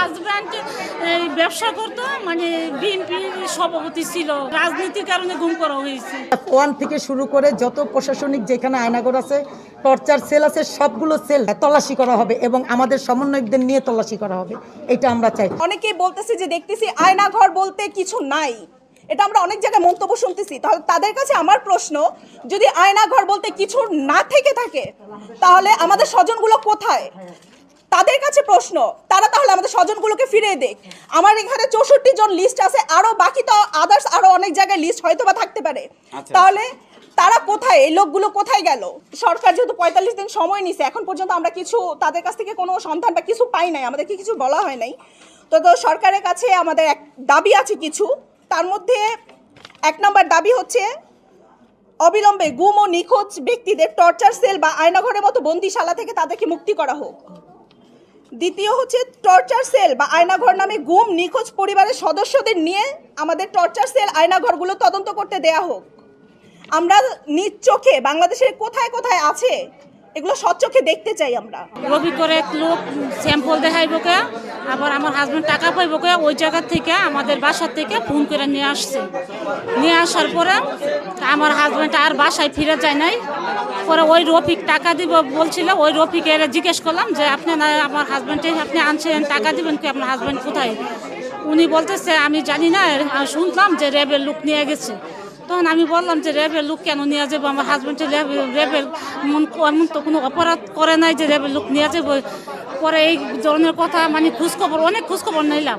Husband এই ব্যবসা করতো মানে বিএনপির সভাপতি ছিল। রাজনীতির কারণে গুম করা হয়েছে। ওয়ান থেকে শুরু করে যত প্রশাসনিক যেখানে আয়নাগর আছে টর্চার সেল আছে সবগুলো সেল তল্লাশি করা হবে এবং আমাদের সমন্বয়কদের নিয়ে তল্লাশি করা হবে। এটা আমরা চাই। অনেকেই বলতেছে যে দেখতেছি আয়নাঘর বলতে কিছু নাই। এটা আমরা অনেক জায়গায় মন্তব্য শুনতেছি। তাহলে তাদের কাছে আমার প্রশ্ন যদি আয়নাঘর বলতে কিছু না থেকে থাকে তাহলে আমাদের স্বজনগুলো কোথায়? তাদের কাছে প্রশ্ন তারা তাহলে আমাদের স্বজনগুলোকে ফিরিয়ে দেখ আমার এখানে চৌষট্টি জন লিস্ট আছে আরও বাকি তো আদার্স আরও অনেক জায়গায় লিস্ট হয়তো বা থাকতে পারে। তাহলে তারা কোথায় এই লোকগুলো কোথায় গেল? সরকার যেহেতু পঁয়তাল্লিশ দিন সময় নিছে এখন পর্যন্ত আমরা কিছু তাদের কাছ থেকে কোনো সন্ধান বা কিছু পাই নাই আমাদেরকে কিছু বলা হয় নাই। তো তো সরকারের কাছে আমাদের এক দাবি আছে কিছু তার মধ্যে এক নম্বর দাবি হচ্ছে অবিলম্বে গুম ও নিখোঁজ ব্যক্তিদের টর্চার সেল বা আয়নাঘরের মতো বন্দিশালা থেকে তাদেরকে মুক্তি করা হোক। দ্বিতীয় হচ্ছে টর্চার সেল বা আয়নাঘর নামে গুম, নিখোঁজ পরিবারের সদস্যদের নিয়ে আমাদের টর্চার সেল আয়নাঘরগুলো তদন্ত করতে দেয়া হোক। আমরা নিজ চোখে বাংলাদেশের কোথায় কোথায় আছে এগুলো সচোখে দেখতে চাই আমরা। রবি করে লোক স্যাম্পল দেখাইব কে, আবার আমার হাজব্যান্ড টাকা পাইব কে, ওই জায়গা থেকে আমাদের বাসার থেকে ফোন করে নিয়ে আসছে। নিয়ে আসার পরে আমার হাজব্যান্ড আর বাসায় ফিরে যায় নাই। পরে ওই রফিক টাকা দিব বলছিল, ওই রফিকে জিজ্ঞেস করলাম যে, আপনি না আমার হাজব্যান্ডে আপনি আনছেন, টাকা দিবেন কি আপনার হাজব্যান্ড কোথায়? উনি বলতেছে, আমি জানি না শুনলাম যে র্যাবের লোক নিয়ে গেছে। তখন আমি বললাম যে র্যাবের লোক কেন নিয়ে যাব? আমার হাজব্যান্ডের র্যাবের এমন এমন তো কোনো অপরাধ করে নাই যে র্যাবের লোক নিয়ে যাব। পরে এই ধরনের কথা মানে খোঁজখবর, অনেক খোঁজখবর নিলাম।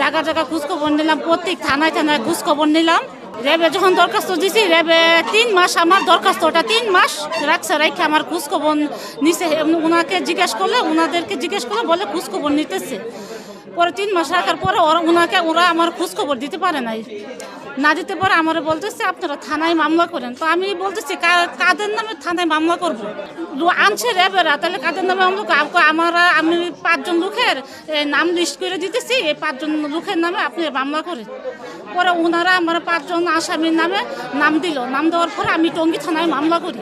জায়গা জায়গা খোঁজখবর নিলাম, প্রত্যেক থানায় থানায় খোঁজখবর নিলাম। র্যাবে যখন দরখাস্ত দিছি, র্যাবে তিন মাস আমার দরখাস্তটা তিন মাস রাখছে রাখে আমার খোঁজখবর নিছে। ওনাকে জিজ্ঞেস করলে ওনাদেরকে জিজ্ঞেস করলে বলে খোঁজখবর নিতেছে। পরে তিন মাস রাখার পরে ওরা ওনাকে ওরা আমার খোঁজখবর দিতে পারে নাই। না দিতে পারে, আমার বলতেছে, আপনারা থানায় মামলা করেন। তো আমি বলতেছি কাদের নামে থানায় মামলা করব? আনছে র্যাবেরা, তাহলে কাদের নামে মামলা আমরা, আমি পাঁচজন লোকের নাম লিস্ট করে দিতেছি, এই পাঁচজন লোকের নামে আপনি মামলা করেন। পরে ওনারা আমার পাঁচজন আসামির নামে নাম দিল। নাম দেওয়ার পরে আমি টঙ্গী থানায় মামলা করি।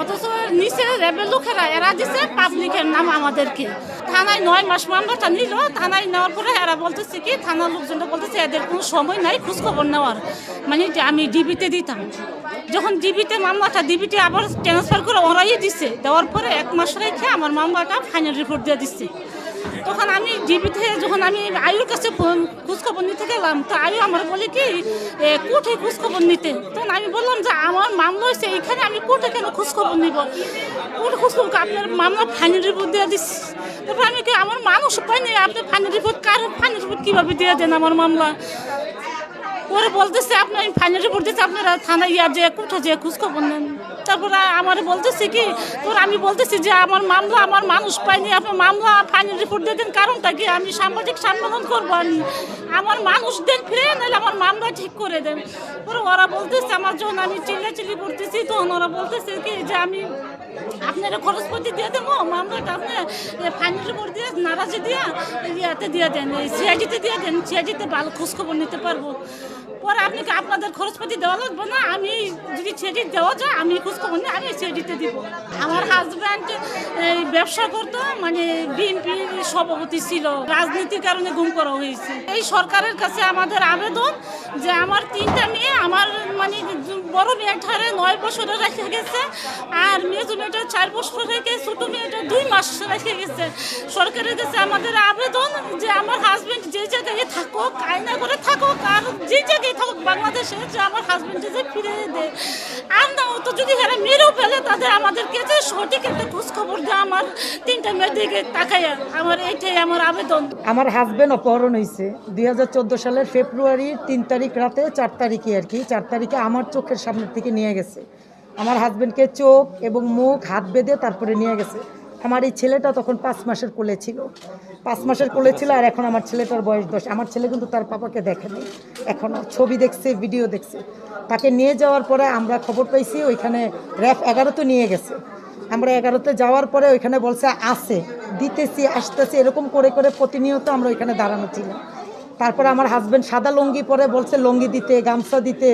অথচ নিচে র্যাবের লোকেরা এরা দিছে পাবলিকের নাম আমাদেরকে। থানায় নয় মাস মামলাটা নিল থানায় নেওয়ার পরে এরা বলতেছে কি, থানার লোকজনটা বলতেছে, এদের কোনো সময় নাই, খোঁজখবর নেওয়ার। মানে আমি ডিবিতে দিতাম। যখন ডিবিতে মামলাটা ডিবিতে আবার ট্রান্সফার করে ওরাই দিছে। দেওয়ার পরে এক মাস রেখে আমার মামলাটা ফাইনাল রিপোর্ট দিয়ে দিচ্ছে তখন আমি ডিবিতে, যখন আমি আয়ুর কাছে খোঁজখবর নিতে গেলাম, তো আয়ু আমার বলে কি কোর্টে খোঁজখবর নিতে। তখন আমি বললাম যে, আমার মামলা হয়েছে, এখানে আমি কোর্টে কেন খোঁজখবর নিব? কোর্টে খোঁজখবর আপনার মামলা ফাইনাল রিপোর্ট দিয়ে দিচ্ছি তারপর আমি কি আমার মানুষ পাইনি আপনি ফাইনাল রিপোর্ট কার ফাইনাল রিপোর্ট কীভাবে দিয়ে দেন আমার মামলা? পরে বলতেছে আপনি আমি ফাইনাল রিপোর্ট দিতে আপনারা থানায় ইয়া যে কোথাও যে খোঁজখবর নেন। তারপরে আমার বলতেছে কি, তোর আমি বলতেছি যে আমার মামলা, আমার মানুষ পাইনি আপনি মামলা ফাইনাল রিপোর্ট দিয়ে দেন, কারণটা কি? আমি সাংবাদিক সম্মেলন করব আমি। আমার মানুষ দেন ফিরে, নাহলে আমার মামলা ঠিক করে দেন। ওরা বলতেছে আমার যখন আমি চিল্লাচিল্লি করতেছি, তখন ওরা বলতেছে কি যে আমি আপনারা খরচপতি দিয়ে দেবো, মামলাটা আপনি ফাইনাল রিপোর্ট দিয়ে, নারাজি দিয়া, ইয়াতে দিয়ে দেন সিআইডিতে দিয়ে দেন, সিআইডিতে ভালো খোঁজখবর নিতে পারব। পরে আপনি আপনাদের খরচপাতি দেওয়া লাগবে না? আমি যদি সিআইডি দেওয়া যায়, আমি খোঁজখবর নিয়ে আমি সিআইডিতে দিব। আমার হাজব্যান্ড এই ব্যবসা করতো মানে বিএনপির সভাপতি ছিল। রাজনীতির কারণে গুম করা হয়েছে। এই সরকারের কাছে আমাদের আবেদন যে আমার তিনটা মেয়ে, আমার মানে বড় মেয়ে মেয়েটারে নয় বছরে রেখে গেছে, আর মেজো মেয়েটা চার বছর রেখে ছোট মেয়েটা দুই মাস রেখে গেছে। সরকারের কাছে আমাদের আবেদন যে আমার হাজবেন্ড যে জায়গায় থাকুক, আয়না করে থাকুক, আর যে জায়গায় থাকুক বাংলাদেশে যে আমার হাজবেন্ড যে ফিরে দেয় আর না তো যদি এরা মেরেও ফেলে, তাদের আমাদেরকে যে সঠিক একটা খোঁজ খবর দেয় আমার তিনটা মেয়ের দিকে তাকাইয়া, আমার এইটাই আমার আবেদন। আমার হাজবেন্ড অপহরণ হয়েছে। দুই হাজার চোদ্দ সালের ফেব্রুয়ারির তিন তারিখ রাতে, চার তারিখে আর কি, চার তারিখে আমার চোখের সামনের থেকে নিয়ে গেছে। আমার হাজবেন্ডকে চোখ এবং মুখ, হাত বেঁধে তারপরে নিয়ে গেছে। আমার এই ছেলেটা তখন পাঁচ মাসের কোলে ছিল। পাঁচ মাসের কোলে ছিল আর এখন আমার ছেলেটার বয়স দশ। আমার ছেলে কিন্তু তার পাপাকে দেখেনি। এখনও ছবি দেখছে ভিডিও দেখছে। তাকে নিয়ে যাওয়ার পরে আমরা খবর পাইছি, ওইখানে র্যাফ এগারোতে নিয়ে গেছে। আমরা এগারোতে যাওয়ার পরে ওইখানে বলছে, আছে, দিতেছি, আসতেছি। এরকম করে করে প্রতিনিয়ত আমরা ওইখানে দাঁড়ানো ছিলাম। তারপরে আমার হাজব্যান্ড সাদা লঙ্গি পরে বলছে, লঙ্গি দিতে, গামছা দিতে,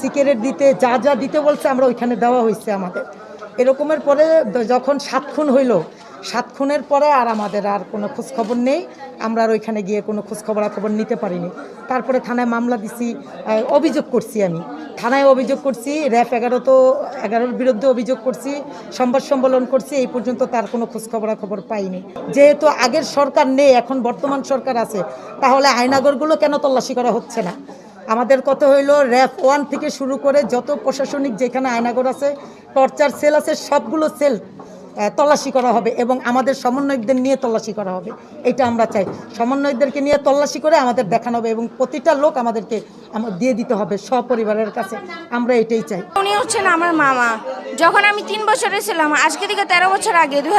সিগারেট দিতে, যা যা দিতে বলছে, আমরা ওইখানে দেওয়া হয়েছে আমাদের। এরকমের পরে যখন সাত খুন হইল সাত খুনের পরে আর আমাদের আর কোনো খোঁজখবর নেই। আমরা আর ওইখানে গিয়ে কোনো খোঁজখবরাখবর নিতে পারিনি। তারপরে থানায় মামলা দিছি অভিযোগ করছি আমি। থানায় অভিযোগ করছি র্যাফ এগারো তো, এগারোর বিরুদ্ধে অভিযোগ করছি, সংবাদ সম্মেলন করছি, এই পর্যন্ত তার কোনো খোঁজখবরাখবর পাইনি। যেহেতু আগের সরকার নেই, এখন বর্তমান সরকার আছে, তাহলে আয়নাগরগুলো কেন তল্লাশি করা হচ্ছে না? আমাদের কত হইল র্যাফ ওয়ান থেকে শুরু করে যত প্রশাসনিক যেখানে আয়নাগর আছে, টর্চার সেল আছে, সবগুলো সেল। তল্লাশি করা হবে এবং আমাদের সমন্বয়কদের নিয়ে তল্লাশি করা হবে। এটা আমরা চাই। সমন্বয়কদেরকে নিয়ে তল্লাশি করে আমাদের দেখানো হবে এবং প্রতিটা লোক আমাদেরকে আমা- দিয়ে দিতে হবে সপরিবারের কাছে। আমরা এটাই চাই। উনি হচ্ছেন আমার মামা। যখন আমি তিন বছরে ছিলাম আজকে থেকে তেরো বছর আগে দু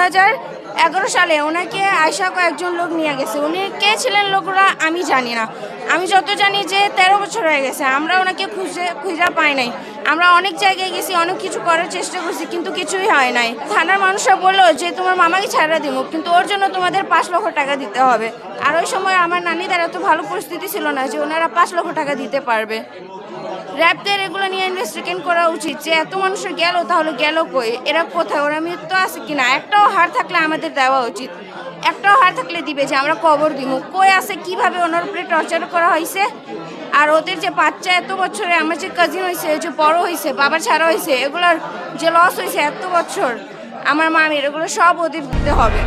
এগারো সালে ওনাকে আয়সা কয়েকজন লোক নিয়ে গেছে। উনি কে ছিলেন লোকরা আমি জানি না। আমি যত জানি যে তেরো বছর হয়ে গেছে, আমরা ওনাকে খুঁজে খুঁজে পাই নাই। আমরা অনেক জায়গায় গেছি, অনেক কিছু করার চেষ্টা করছি, কিন্তু কিছুই হয় নাই। থানার মানুষরা বলল যে, তোমার মামাকে ছাড়া দিব, কিন্তু ওর জন্য তোমাদের পাঁচ লক্ষ টাকা দিতে হবে। আর ওই সময় আমার নানি তারা তো ভালো পরিস্থিতি ছিল না যে, ওনারা পাঁচ লক্ষ টাকা দিতে পারবে। র্যাবদের এগুলো নিয়ে ইনভেস্টিগেট করা উচিত যে এত মানুষের গেল, তাহলে গেল কই? এরা কোথায়? ওরা মৃত্যু আছে কিনা? একটাও হার থাকলে আমাদের দেওয়া উচিত। একটাও হার থাকলে দিবে যে আমরা কবর দিব। কই আছে? কীভাবে ওনার উপরে টর্চার করা হয়েছে আর ওদের যে বাচ্চা এত বছরে, আমার যে কাজিন হয়েছে যে বড় হয়েছে বাবা ছাড়া হয়েছে এগুলোর যে লস হয়েছে এত বছর, আমার মামির, এগুলো সব ওদের দিতে হবে।